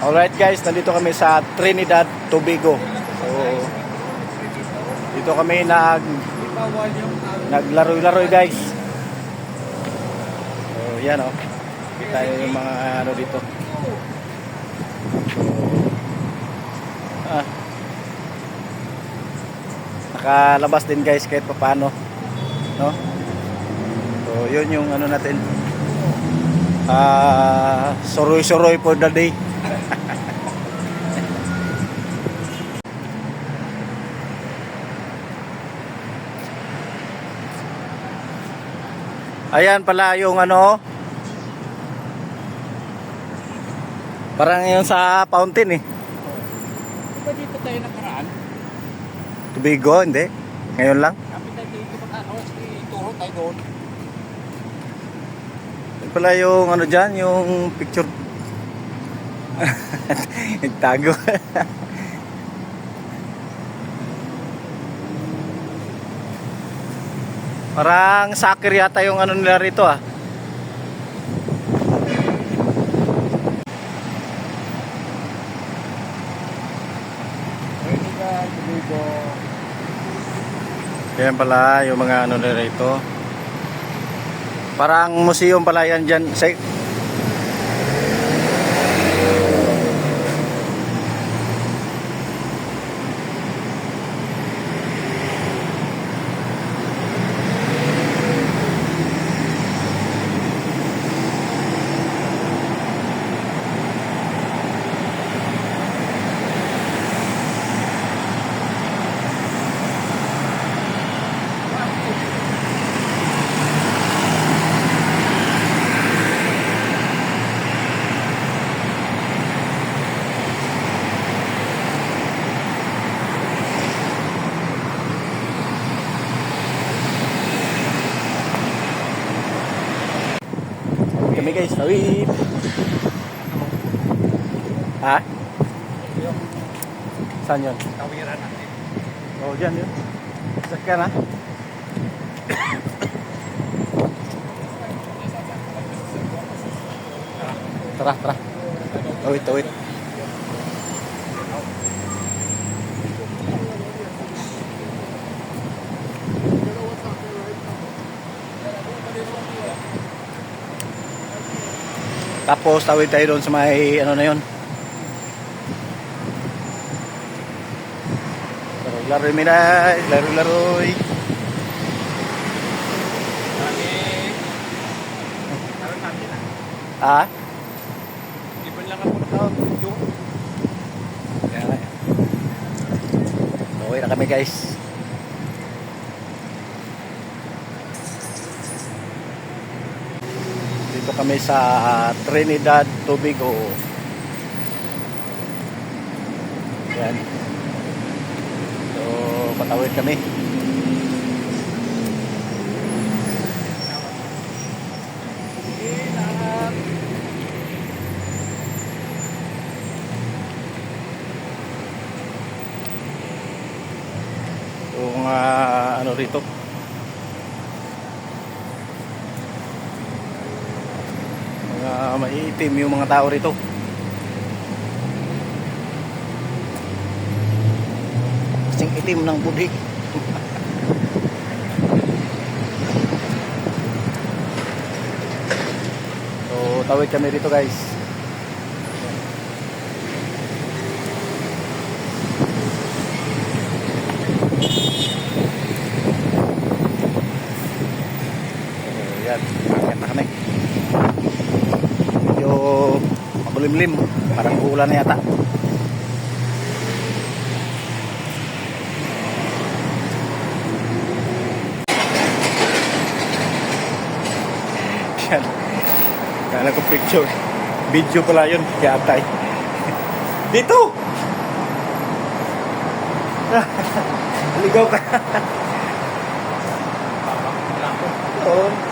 Alright guys, nandito kami sa Trinidad, Tobago. So, dito kami nag naglaro-laro guys. So, yan oh. Tayo yung mga ano dito. Ah. Nakalabas din guys kahit papaano. No? So, yun yung ano natin. Ah, soroy-soroy for the day. Ayan pala yung ano. Parang yung sa fountain eh. Di ba dito tayo nakaraan? Tubigo, hindi. Ngayon lang. Kapit tayo dito ano, ituro tayo doon. Yan pala yung ano dyan, yung picture. Nagtago. Parang soccer yata yung ano nila rito ah. Yan pala yung mga ano nila rito. Parang museum pala yan dyan. Sa, guys, tawid. Ha? Saan yun? Tawiran natin. Oh, dyan yun. Sakyan ha? tara, tara. Tawid, tawid. Tapos tawid tayo doon sa may ano na yun. Laro mi na, laro laroy. Kami, karoon natin ah. Ah? Ibon lang ako na yung. Okay na kami guys. Dito kami sa Trinidad, Tobago. Yan. So, patawid kami. Yung ah, ano rito. Mga maiitim yung mga tao rito. Kasing itim ng budi. so, tawid kami rito guys. So, yan, akit na kami. Medyo makulimlim, parang uulan na yata. Yan. Kala ko picture. Video pala yun, yatay. Dito! Ligaw ka. Oo.